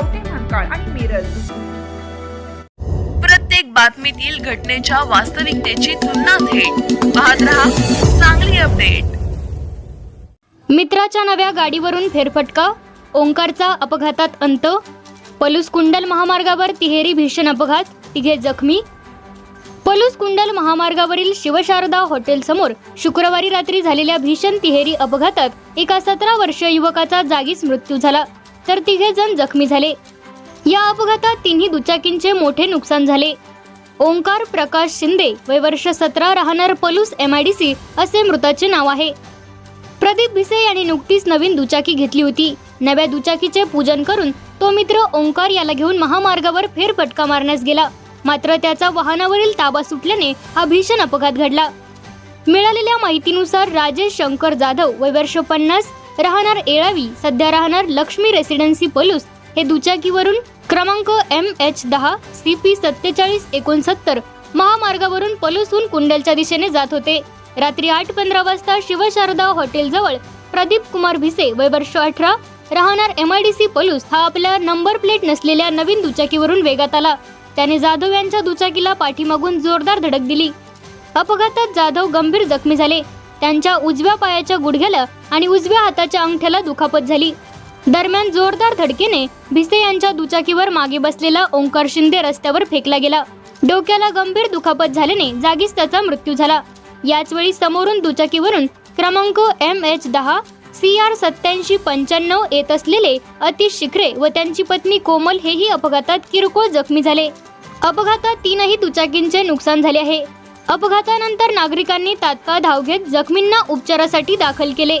कवठे महांकाळ आणि मिरज. प्रत्येक बातमीतील घटनेच्या वास्तविकतेची तुलना थेट. पाहत रहा चांगली अपडेट. मित्राच्या नव्या गाडीवरून फेरफटका ओंकारचा अपघातात अंत पलूस कुंडल महामार्गावर तिहेरी भीषण अपघात तिघे जखमी. पलूस कुंडल महामार्गावरील शिवशारदा हॉटेल समोर शुक्रवारी रात्री झालेल्या भीषण तिहेरी अपघातात एका सतरा वर्षीय युवकाचा जागीच मृत्यू झाला. तर तिघे जण जखमी झाले. या अपघातात तिन्ही दुचाकींचे मोठे नुकसान झाले. ओंकार प्रकाश शिंदे वय वर्ष सतरा राहणार Palus M I D C असे मृताचे नाव आहे. प्रदीप भिसे यांनी नुकतीच नवीन दुचाकी घेतली होती. नव्या दुचाकीचे पूजन करून तो मित्र ओंकार याला घेऊन महामार्गावर फेरफटका मारण्यास गेला. मात्र त्याचा वाहनावरील ताबा सुटल्याने हा भीषण अपघात घडला. मिळालेल्या माहितीनुसार राजेश शंकर जाधव वय वर्ष पन्नास राहणार येळावी सध्या राहणार लक्ष्मी रेसिडेन्सी पलूस. हे दुचाकीवरून क्रमांक एम एच दहा सी पी सत्तेचाळीस एकोणसत्तर महामार्गावरून पलूसहून कुंडलच्या दिशेने जात होते. रात्री आठ पंधरा वाजता शिवशारदा हॉटेलजवळ प्रदीप कुमार भिसे वय वर्ष अठरा राहणार M I D C Palus हा आपल्या नंबर प्लेट नसलेल्या नवीन दुचाकीवरून वेगात आला. त्याने जाधव यांच्या दुचाकीला पाठीमागून जोरदार धडक दिली. अपघातात जाधव गंभीर जखमी झाले. त्यांच्या उजव्या पायाच्या गुडघ्याला आणि उजव्या हाताच्या अंगठ्याला दुखापत झाली. दरम्यान जोरदार धडकेने भिसे यांच्या दुचाकीवर मागे बसलेला ओंकार शिंदे रस्त्यावर फेकला गेला. डोक्याला गंभीर दुखापत झाल्याने जागीच त्याचा मृत्यू झाला. याच वेळी समोरून दुचाकीवरून क्रमांक एम एच दहा सी आर सत्याऐंशी पंच्याण्णव येत असलेले अतिश शिखरे व त्यांची पत्नी कोमल हेही अपघातात किरकोळ जखमी झाले. अपघातात तीनही दुचाकींचे नुकसान झाले आहे. अपघातानंतर नागरिकांनी तात्काळ धाव घेत जखमींना उपचारासाठी दाखल केले.